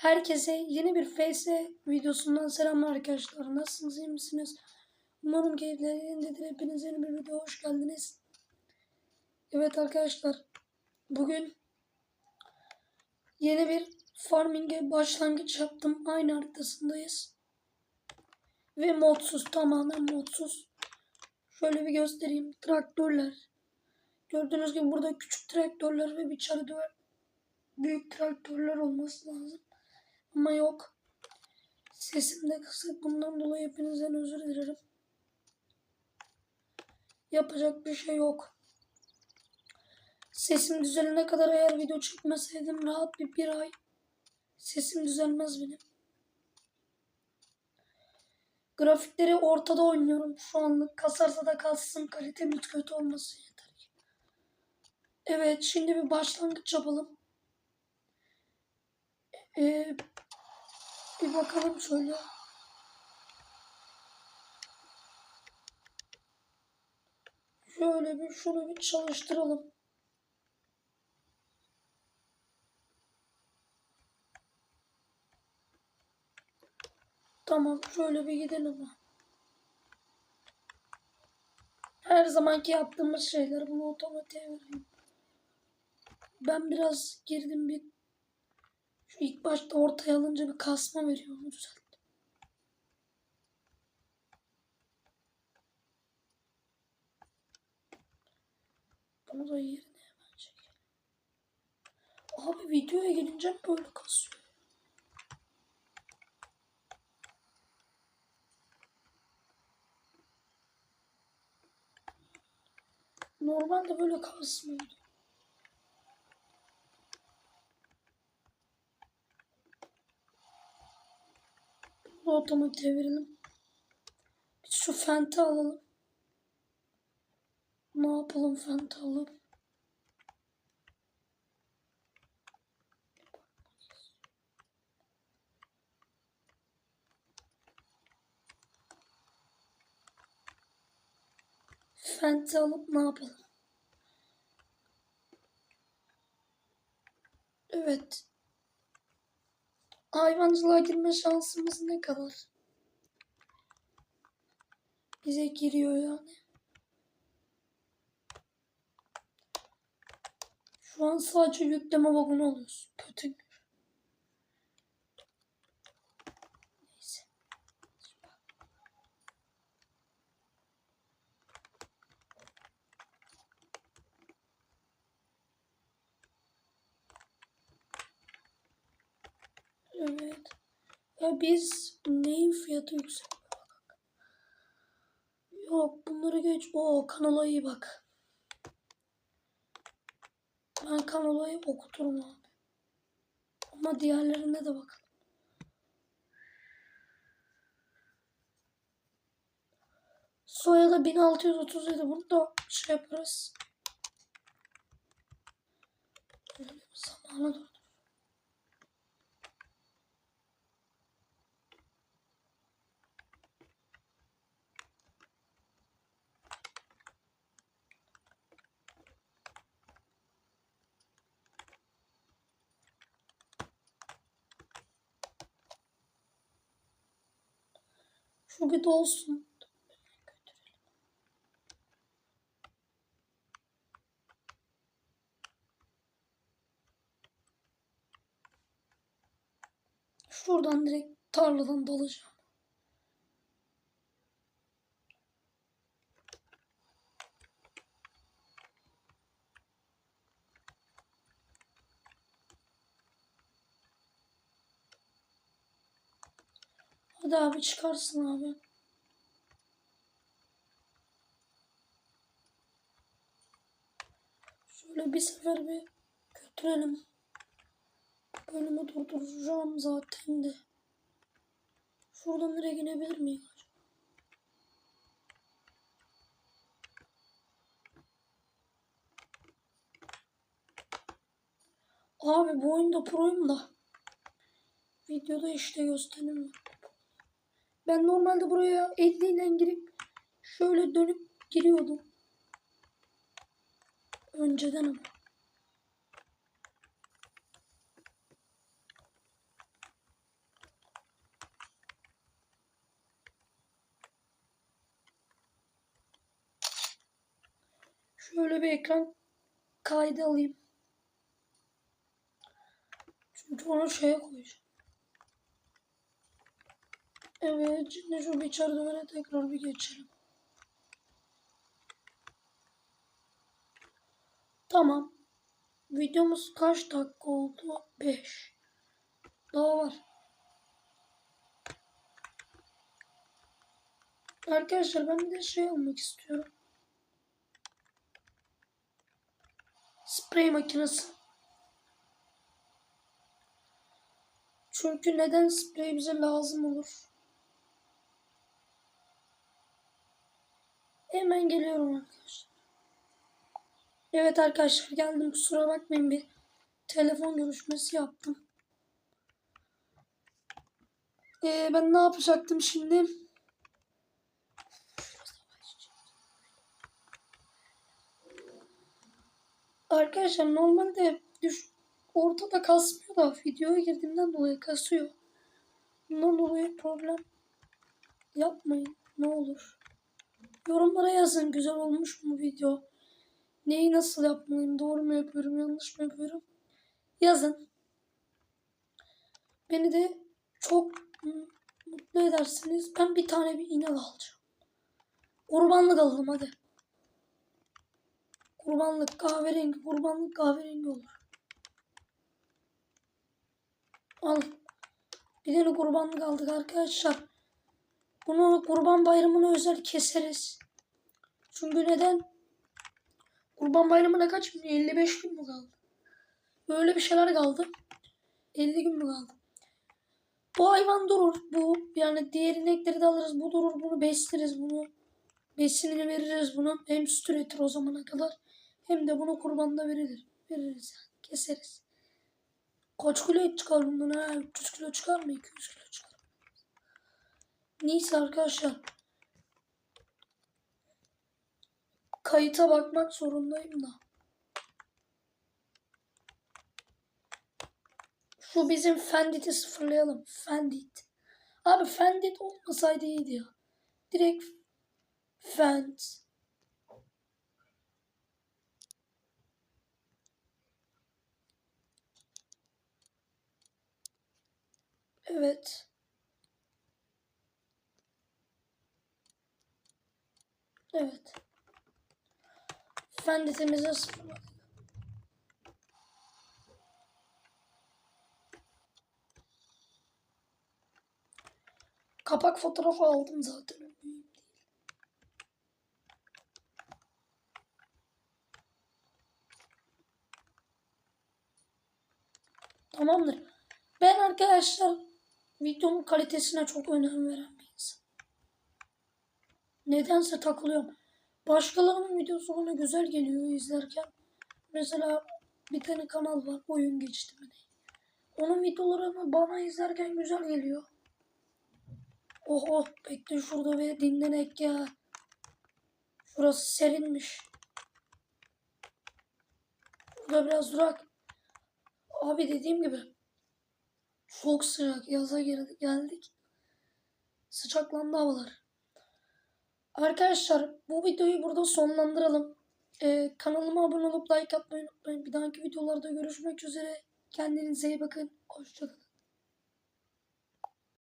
Herkese yeni bir FS videosundan selamlar arkadaşlar. Nasılsınız, iyi misiniz? Umarım keyifler yerindedir. Hepiniz yeni bir videoya hoş geldiniz. Evet arkadaşlar, bugün yeni bir farming'e başlangıç yaptım. Aynı haritasındayız. Ve modsuz, tamamen modsuz. Şöyle bir göstereyim. Traktörler. Gördüğünüz gibi burada küçük traktörler ve bir çarı. Büyük traktörler olması lazım. Ama yok. Sesim de kısık. Bundan dolayı hepinizden özür dilerim. Yapacak bir şey yok. Sesim düzelene kadar eğer video çekmeseydim rahat bir bir ay sesim düzelmez benim. Grafikleri ortada oynuyorum şu anlık. Kasarsa da kalsın kalitemiz kötü olmasın yeter ki. Evet şimdi bir başlangıç yapalım. Ee, bir bakalım şöyle. Şöyle bir şunu bir çalıştıralım. Tamam şöyle bir gidelim. Her zamanki yaptığımız şeyler bunu otomatiğe vereyim. Ben biraz girdim bir şu ilk başta ortaya alınca bir kasma veriyor onu düzelttim. Bunu da yerine hemen çekelim. Abi videoya gelince böyle kasıyor. Normalde böyle kasmıyordu. Bunu otomatiğe verelim. Biz şu fente alalım. Ne yapalım fente alalım. Fente alıp ne yapalım? Evet. Hayvancılığa girme şansımız ne kadar? Bize giriyor yani. Şu an sadece yükleme vagonu alıyoruz. Kötü. Neyse. Evet. Ya biz neyin fiyatı yüksek? Yok bunları geç. O kanala iyi bak. Ben kanalayı okuturum abi. Ama diğerlerine de bakalım. Soya da 1637. Bunu da şey yaparız. Böyle bir Şu bir dolsun. Şuradan direkt tarladan dalacağım. Hadi abi çıkarsın abi. Şöyle bir sefer bir götürelim. Bölümü durduracağım zaten de. Şuradan nereye inebilir miyim? Abi bu oyunda proyum da. Videoda işte gösteremiyorum. Ben normalde buraya 50 girip şöyle dönüp giriyordum. Önceden ama. Şöyle bir ekran kaydı alayım. Çünkü onu şeye koyacağım. Evet, şimdi şu bir çardımına tekrar bir geçelim. Tamam. Videomuz kaç dakika oldu? 5. Daha var. Arkadaşlar ben bir de şey almak istiyorum. Sprey makinesi. Çünkü neden sprey bize lazım olur? Hemen geliyorum arkadaşlar. Evet arkadaşlar geldim kusura bakmayın bir telefon görüşmesi yaptım. Ee, ben ne yapacaktım şimdi? Arkadaşlar normalde düş ortada kasmıyor da videoya girdiğimden dolayı kasıyor. Bundan dolayı problem yapmayın ne olur. Yorumlara yazın güzel olmuş mu video? Neyi nasıl yapmalıyım? Doğru mu yapıyorum? Yanlış mı yapıyorum? Yazın. Beni de çok mutlu edersiniz. Ben bir tane bir inek alacağım. Kurbanlık alalım hadi. Kurbanlık kahverengi, kurbanlık kahverengi olur. Al. Bir tane kurbanlık aldık arkadaşlar. Bunu kurban bayramına özel keseriz. Çünkü neden? Kurban bayramına kaç gün? 55 gün mü kaldı? Böyle bir şeyler kaldı. 50 gün mü kaldı? Bu hayvan durur. Bu yani diğer inekleri de alırız. Bu durur. Bunu besleriz. Bunu besinini veririz bunu. Hem süt üretir o zamana kadar. Hem de bunu kurbanda verilir. Veririz yani. Keseriz. Kaç kilo et çıkar bundan ha? 300 kilo çıkar mı? 200 kilo çıkar. Neyse arkadaşlar. Kayıta bakmak zorundayım da. Şu bizim Fendit'i sıfırlayalım. Fendit. Abi Fendit olmasaydı iyiydi ya. Direkt Fend. Evet. Evet. Fendit'imizi sıfırladık. Kapak fotoğrafı aldım zaten. Tamamdır. Ben arkadaşlar videonun kalitesine çok önem veren. Nedense takılıyorum. Başkalarının videosu bana güzel geliyor izlerken. Mesela bir tane kanal var oyun geçti mi? Onun videolarını bana izlerken güzel geliyor. Oh oh bekle şurada ve dinlenek ya. Şurası serinmiş. Burada biraz durak. Abi dediğim gibi çok sıcak. Yaza geldik. Sıcaklandı havalar. Arkadaşlar bu videoyu burada sonlandıralım. Ee, kanalıma abone olup like atmayı unutmayın. Bir dahaki videolarda görüşmek üzere. Kendinize iyi bakın. Hoşçakalın.